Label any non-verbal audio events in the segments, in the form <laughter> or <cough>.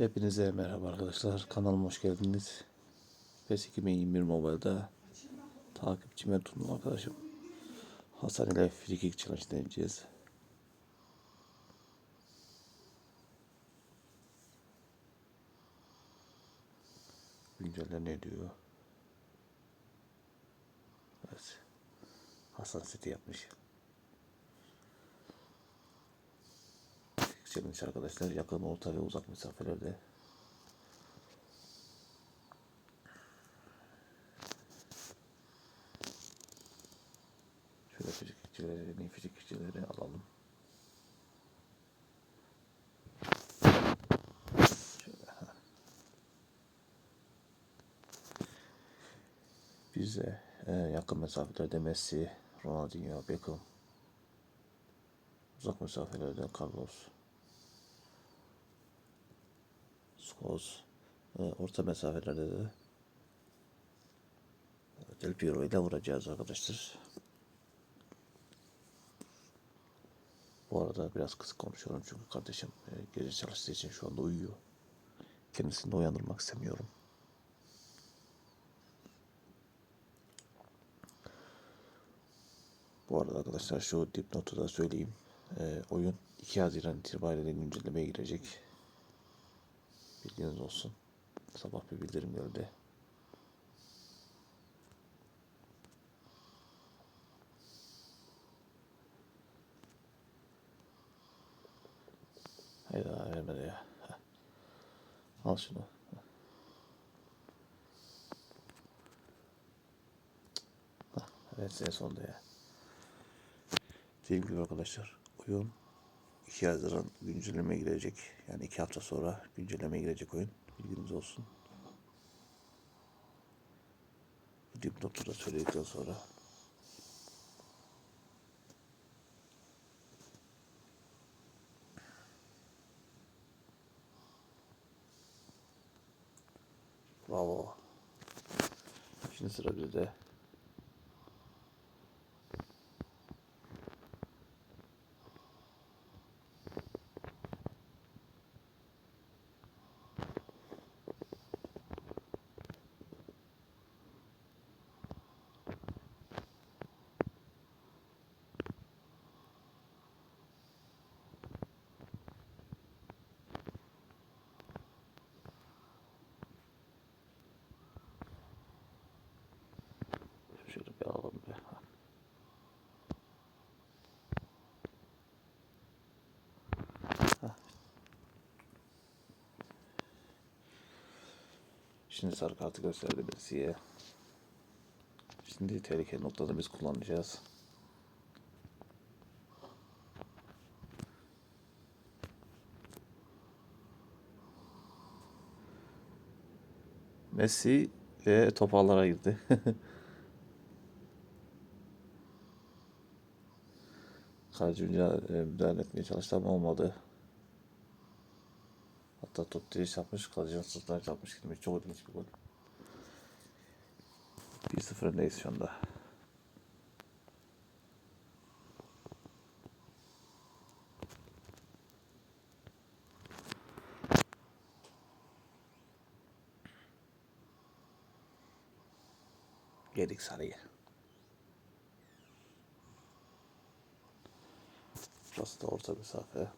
Hepinize merhaba arkadaşlar. Kanalıma hoş geldiniz. PES 2021 Mobile'da takipçime tuttum arkadaşım. Hasan ile Frikik Challenge deneyeceğiz. Günceller ne diyor? Evet. Hasan seti yapmış. Challenge arkadaşlar. Yakın, orta ve uzak mesafelerde. Şöyle fizikçileri, fizikçileri alalım. Bize e, yakın mesafelerde Messi, Ronaldinho, Beckham, uzak mesafelerde Carlos, Scholes, e, orta mesafelerde de Del Piero ile vuracağız arkadaşlar. Bu arada biraz kısık konuşuyorum çünkü kardeşim e, gece çalıştığı için şu anda uyuyor. Kendisini de uyandırmak istemiyorum. Bu arada arkadaşlar şu dipnotu da söyleyeyim. E, oyun 2 Haziran itibariyle güncellemeye girecek. Bilginiz olsun. Sabah bir bildirim geldi. Hayda vermedi ya. Heh. Al şunu. Heh, Evet en sonunda ya. Gibi arkadaşlar oyun 2 Haziran güncelleme girecek. Yani 2 hafta sonra güncelleme girecek oyun. Bilginiz olsun. Bu dipnotu da söyledikten sonra Bravo. Şimdi sıra bizde. Şöyle bir alalım bir. Şimdi sarı kartı gösterdi Messi'ye. Şimdi tehlikeli noktada biz kullanacağız. Messi ve top ağlara girdi. <laughs> Kaleci e, müdahale etmeye çalıştı ama olmadı. Hatta top direği çarpmış, kalecinin sırtına çarpmış gibi. Çok ilginç bir gol. 1-0 öndeyiz şu anda. Geldik sarıya. Burası da orta mesafe.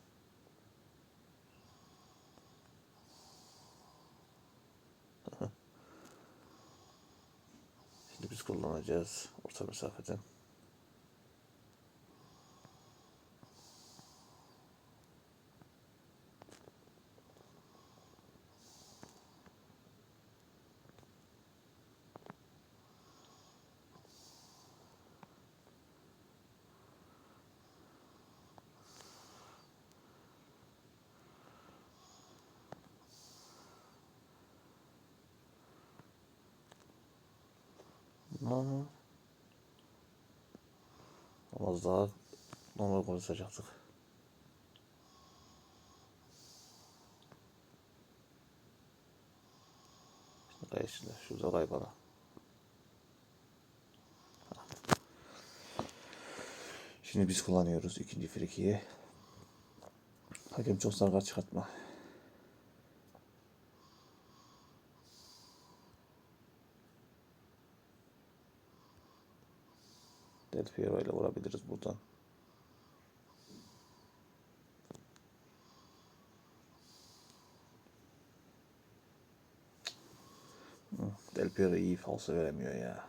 Şimdi biz kullanacağız orta mesafeden. Az daha normal konuşacaktık. Şimdi kay şimdi. Şurada kay bana. Şimdi biz kullanıyoruz ikinci frikiyi. Hakem çok sargar çıkartma. Del Piero ile vurabiliriz buradan. Del Piero iyi falso veremiyor ya.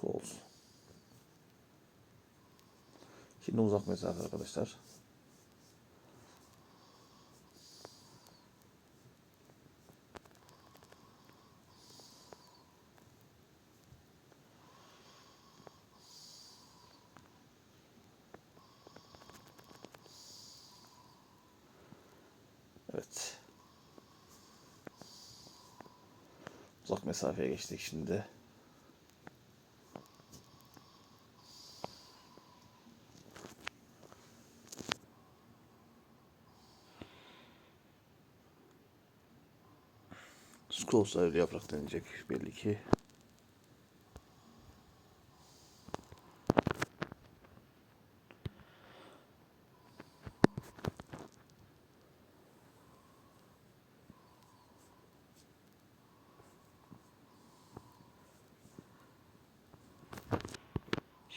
Scholes. Şimdi uzak mesafe arkadaşlar. Evet. Mesafeye geçtik şimdi. Scholes öyle yaprak denecek belli ki.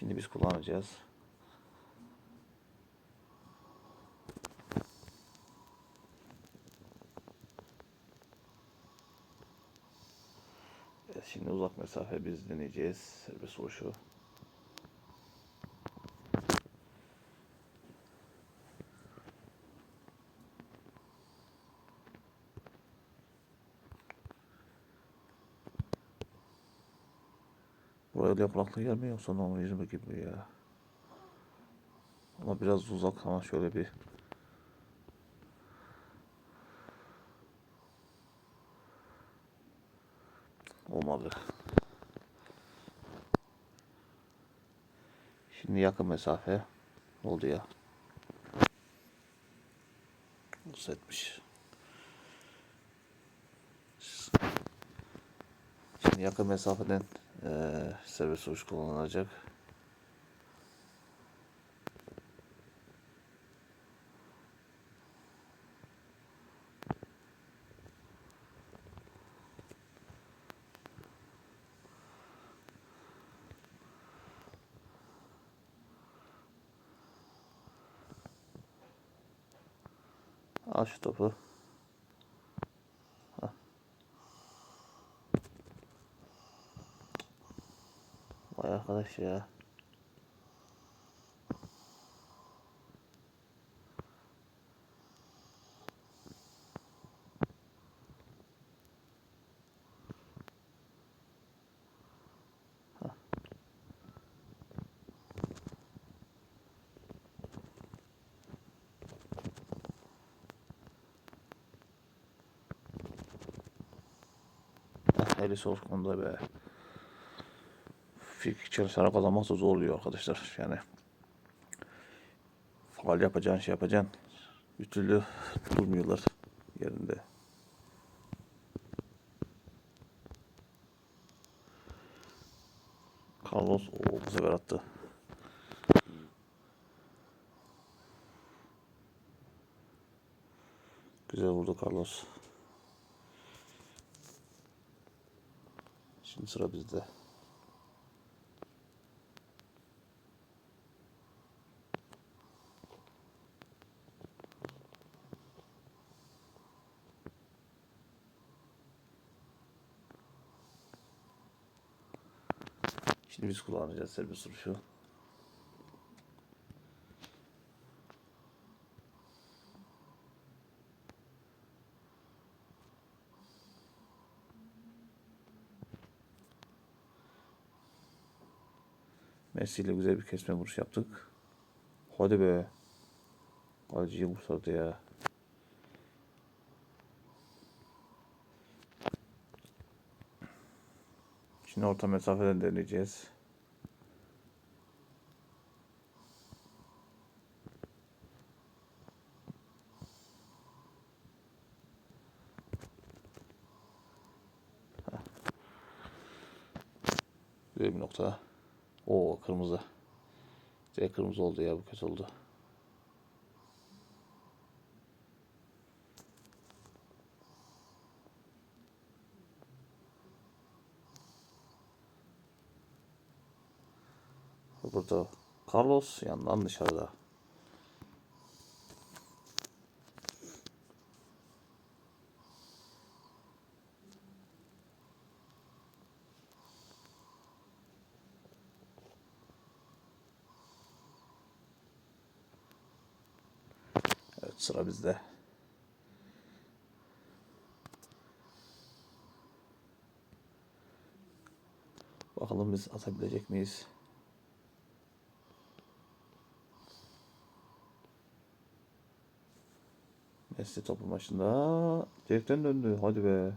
Şimdi biz kullanacağız. Evet, şimdi uzak mesafe biz deneyeceğiz. Serbest vuruşu. Buraya yapraklı yer mi yoksa normal yüzme gibi ya? Ama biraz uzak ama şöyle bir olmadı. Şimdi yakın mesafe oldu ya. Setmiş. Şimdi yakın mesafeden eee serbest vuruş kullanılacak. Al şu topu. Hah. Vay arkadaş ya. Eli sol konuda be. Frikik çalışarak kazanmak da zor oluyor arkadaşlar. Yani faal yapacaksın, şey yapacaksın. Bir türlü durmuyorlar yerinde. Carlos o bu sefer attı. Güzel vurdu Carlos. Şimdi sıra bizde. Şimdi biz kullanacağız serbest vuruşu. Messi ile güzel bir kesme vuruş yaptık. Hadi be. Acıyı vursadı ya. Şimdi orta mesafeden deneyeceğiz. nokta. O kırmızı. C kırmızı oldu ya bu kötü oldu. Burada Carlos yandan dışarıda. Sıra bizde. Bakalım biz atabilecek miyiz? Messi topu başında. Direkten döndü. Hadi be.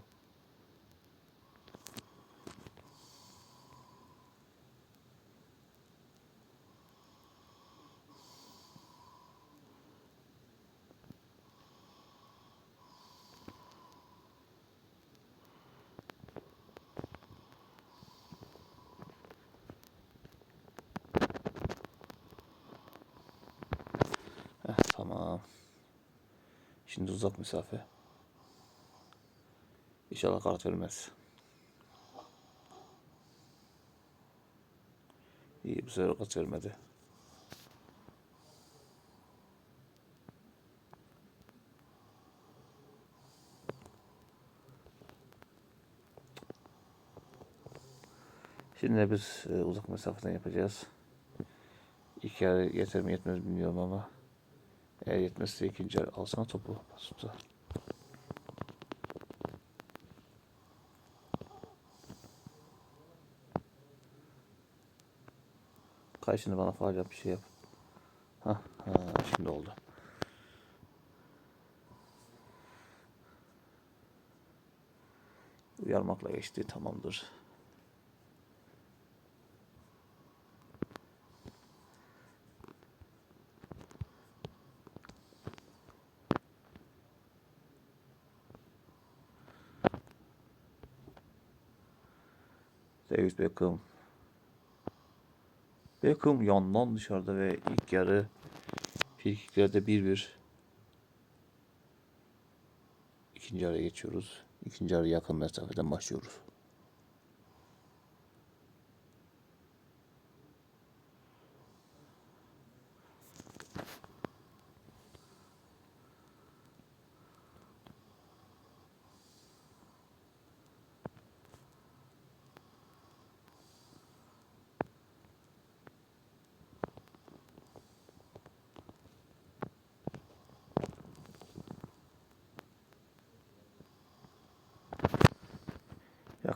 Heh, tamam. Şimdi uzak mesafe. İnşallah kart vermez. İyi bu sefer kart vermedi. Şimdi biz e, uzak mesafeden yapacağız. İlk yarı yeter mi yetmez bilmiyorum ama eğer yetmezse ikinci yarı alsana topu. Pasuta. Kay şimdi bana faal yap bir şey yap. Hah, ha, şimdi oldu. Uyarmakla geçti tamamdır. David Beckham. Beckham yandan dışarıda ve ilk yarı frikiklerde 1-1. İkinci yarıya geçiyoruz. İkinci yarı yakın mesafeden başlıyoruz.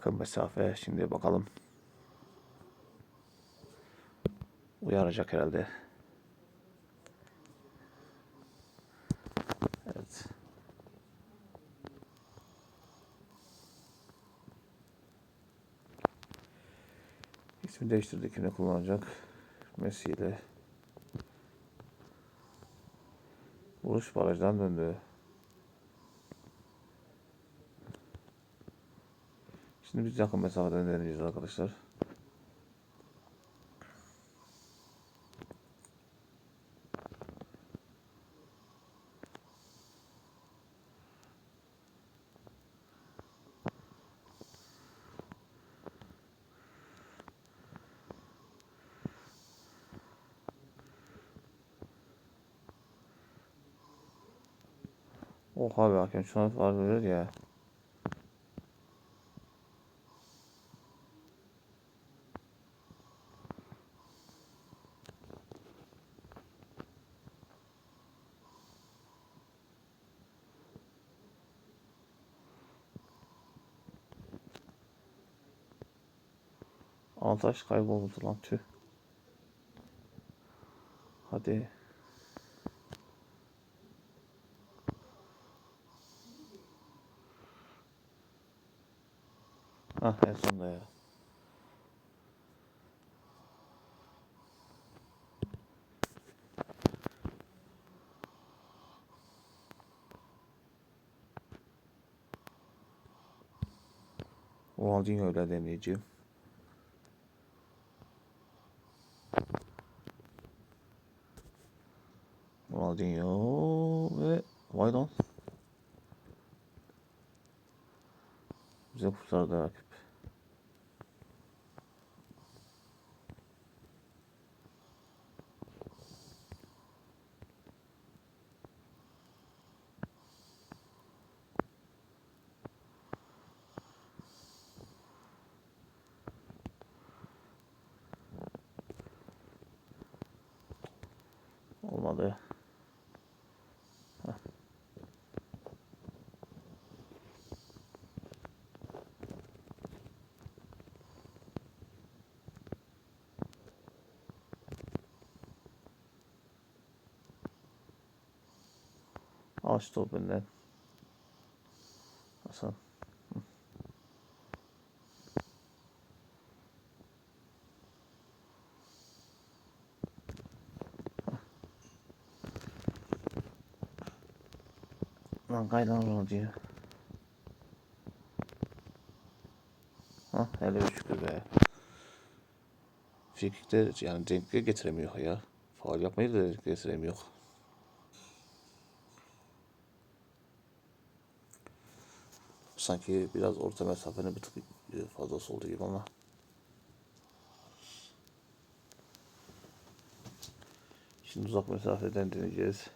Yakın mesafe. Şimdi bakalım. Uyaracak herhalde. Evet. İsmi değiştirdi. Kimle kullanacak? Messi ile. Vuruş barajdan döndü. Şimdi biz yakın mesafeden deneyeceğiz arkadaşlar. Oha be hakem şu an var verir ya. Altaş kayboldu lan tüh. Hadi. Ah en sonunda ya. Ronaldinho ile deneyeceğim. Ronaldinho ve Vaydon. Bize kurtardı rakip. olmadı. Al şu topu benden. Hasan. Hı. Lan kaydan oldu diyor. Ha hele şükür be. Frikikte yani denkle getiremiyor ya. Faal yapmayı da getiremiyor. Sanki biraz orta mesafenin bir tık fazlası oldu gibi ama. Şimdi uzak mesafeden deneyeceğiz.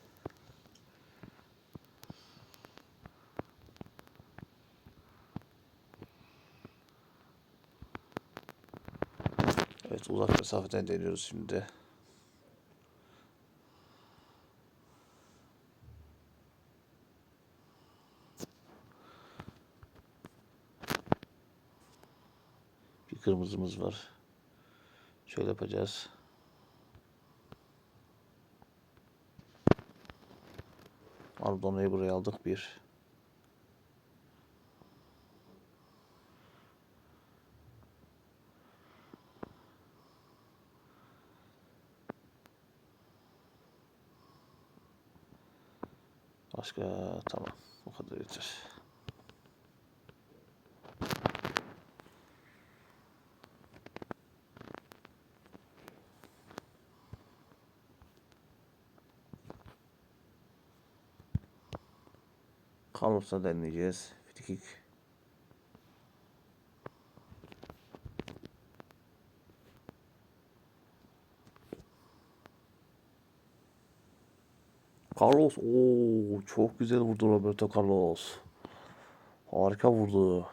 Evet uzak mesafeden deniyoruz şimdi de. Bir kırmızımız var. Şöyle yapacağız. Ardona'yı buraya aldık bir. Başka tamam. Bu kadar yeter. Kalırsa deneyeceğiz. Frikik. Carlos. Oo, çok güzel vurdu Roberto Carlos. Harika vurdu.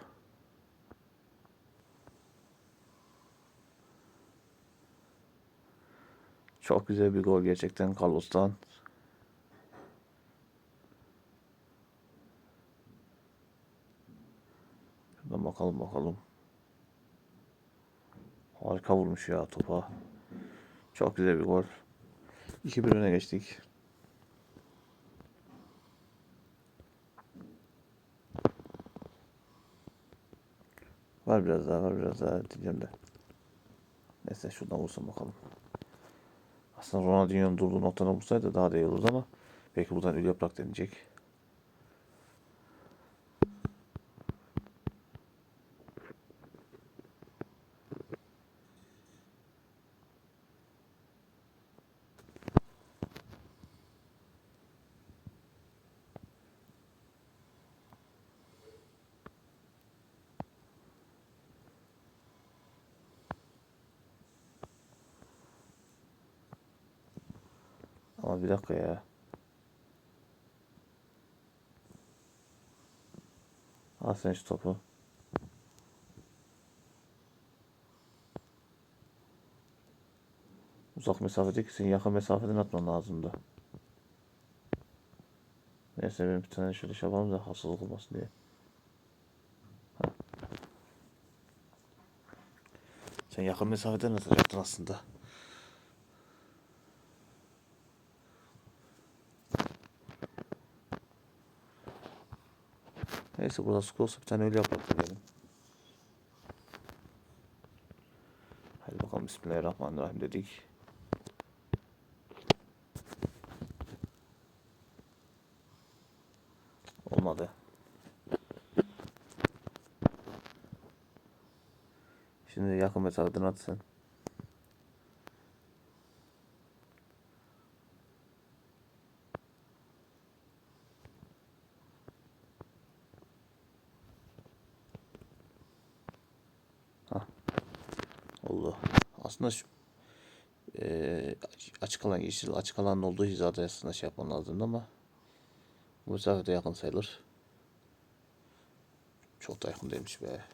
Çok güzel bir gol gerçekten Carlos'tan. Şuradan bakalım bakalım. Harika vurmuş ya topa. Çok güzel bir gol. 2-1 öne geçtik. Var biraz daha var biraz daha diyeceğim de. Neyse şuradan vursun bakalım. Aslında Ronaldinho'nun durduğu noktadan vursaydı daha da iyi olurdu ama belki buradan ül yaprak deneyecek. Ama bir dakika ya. Al sen şu topu. Uzak mesafede ki senin yakın mesafeden atman lazımdı. Neyse ben bir tane şöyle şey yapalım da haksızlık olmasın diye. Sen yakın mesafeden atacaktın aslında. Neyse burada skor olsa bir tane öyle yapalım. Hadi bakalım Bismillahirrahmanirrahim dedik. Olmadı. Şimdi yakın mesafeden atsın. Oldu. Aslında şu eee, açık alan yeşil açık alanın olduğu hizada aslında şey yapman lazımdı ama bu mesafede yakın sayılır. Çok da yakın değilmiş be.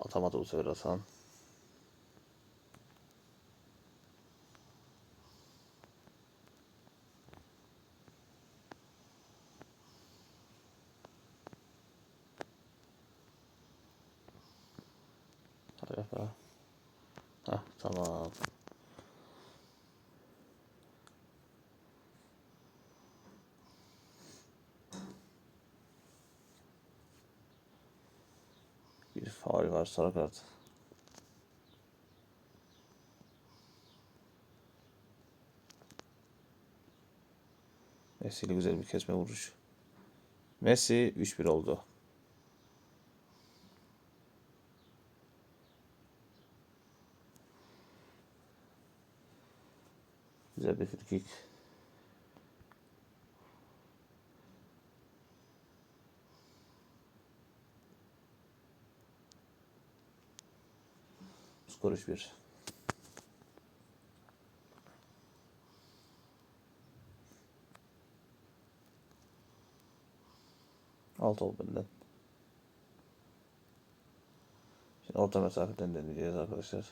Atamadı bu sefer Hasan. Hadi bakalım. Hah tamam. Bir faul var sarı kart. Messi güzel bir kesme vuruş. Messi 3-1 oldu. Güzel bir frikik. Skor 3-1. Alt ol benden. Şimdi orta mesafeden deneyeceğiz arkadaşlar.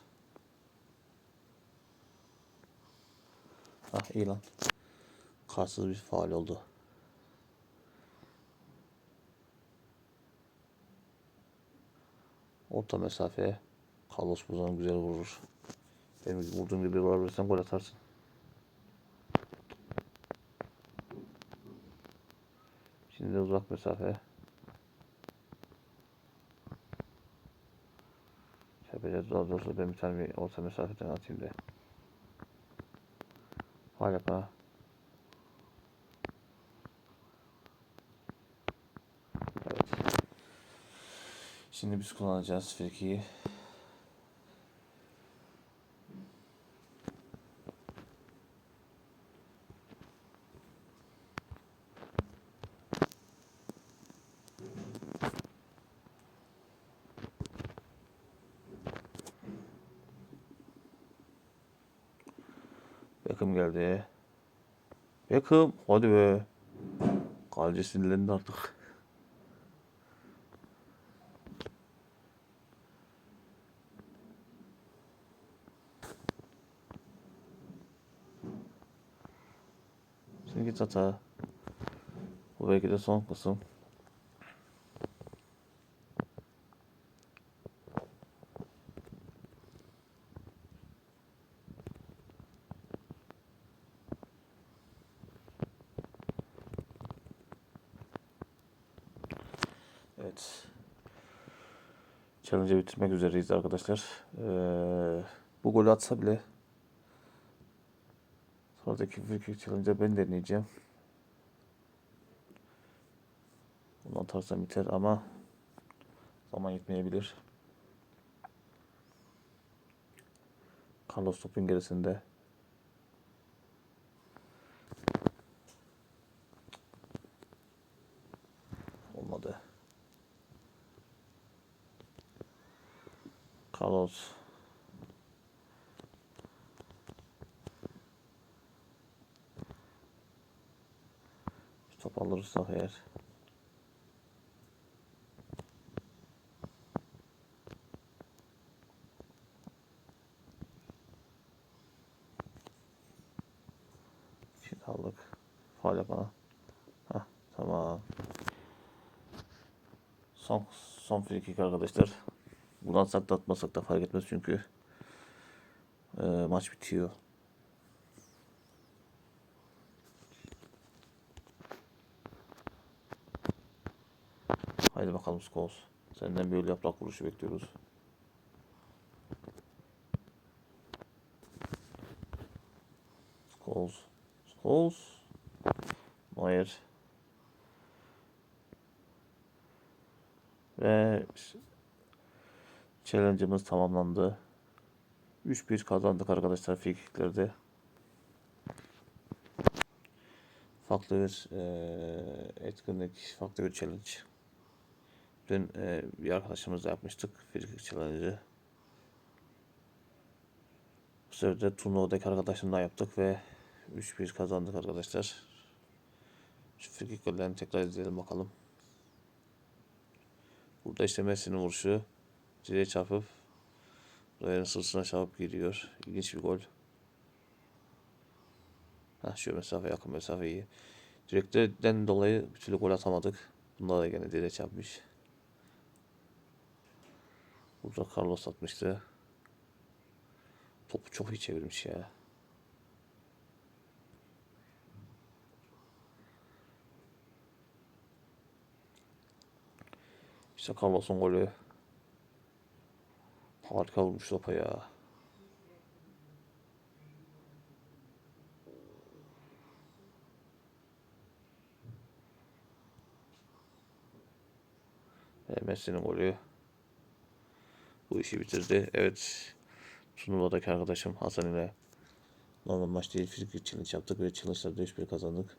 Ah iyi lan. Karsız bir faal oldu. Orta mesafeye Carlos Buzan güzel vurur. Benim vurduğum gibi vurabilirsen gol atarsın. Şimdi de uzak mesafe. Yapacağız daha doğrusu ben bir tane bir orta mesafeden atayım da. Hala para. Evet. Şimdi biz kullanacağız frikiyi. Artık. Şimdi git hata. Bu belki de son kısım. Challenge'ı bitirmek üzereyiz arkadaşlar. Ee, bu golü atsa bile sonraki free kick challenge'ı ben deneyeceğim. Bunu atarsam biter ama zaman yetmeyebilir. Carlos topun gerisinde. Olmadı. Carlos. Bir alırsak eğer. Şimdi aldık. Faal yapana. Hah tamam. Son son free kick arkadaşlar. Bunu atsak da atmasak da fark etmez çünkü e, maç bitiyor. Haydi bakalım Scholes. Senden böyle yaprak vuruşu bekliyoruz. Scholes. Scholes. Neuer. Ve challenge'ımız tamamlandı. 3-1 kazandık arkadaşlar frikiklerde. Farklı bir eee etkinlik, farklı bir challenge. Dün eee, bir arkadaşımızla yapmıştık frikik challenge'ı. Bu sefer de turnuvadaki arkadaşımla yaptık ve 3-1 kazandık arkadaşlar. Şu frikik gollerini tekrar izleyelim bakalım. Burada işte Messi'nin vuruşu. Direğe çarpıp Ryan'ın sırtına çarpıp giriyor. İlginç bir gol. Ha şu mesafe yakın mesafe iyi. Direkten dolayı bir türlü gol atamadık. Bunda da gene direğe çarpmış. Burada Carlos atmıştı. Topu çok iyi çevirmiş ya. İşte Carlos'un golü. Harika vurmuş topa ya. Messi'nin golü. Bu işi bitirdi. Evet. Turnuvadaki arkadaşım Hasan ile normal maç değil fizik challenge yaptık ve challenge'larda 3-1 kazandık.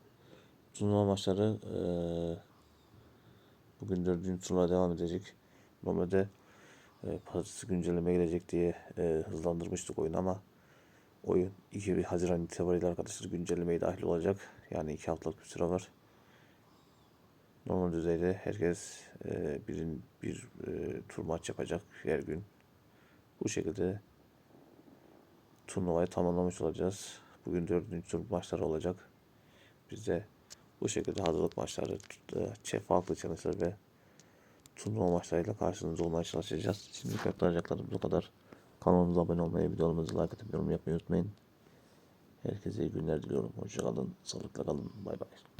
Turnuva maçları eee bugün dördüncü turnuva devam edecek. Normalde e, pazartesi güncelleme gelecek diye e, hızlandırmıştık oyunu ama oyun 2 Haziran itibariyle arkadaşlar güncellemeye dahil olacak. Yani 2 haftalık bir süre var. Normal düzeyde herkes e, birin, bir e, tur maç yapacak her gün. Bu şekilde turnuvayı tamamlamış olacağız. Bugün dördüncü tur maçları olacak. Biz de bu şekilde hazırlık maçları, e, farklı challenge'lar ve turnuva maçlarıyla karşınızda olmaya çalışacağız. Şimdilik aktaracaklarım bu kadar. Kanalımıza abone olmayı, videolarımızı like atıp yorum yapmayı unutmayın. Herkese iyi günler diliyorum. Hoşçakalın, sağlıkla kalın. Bay bay.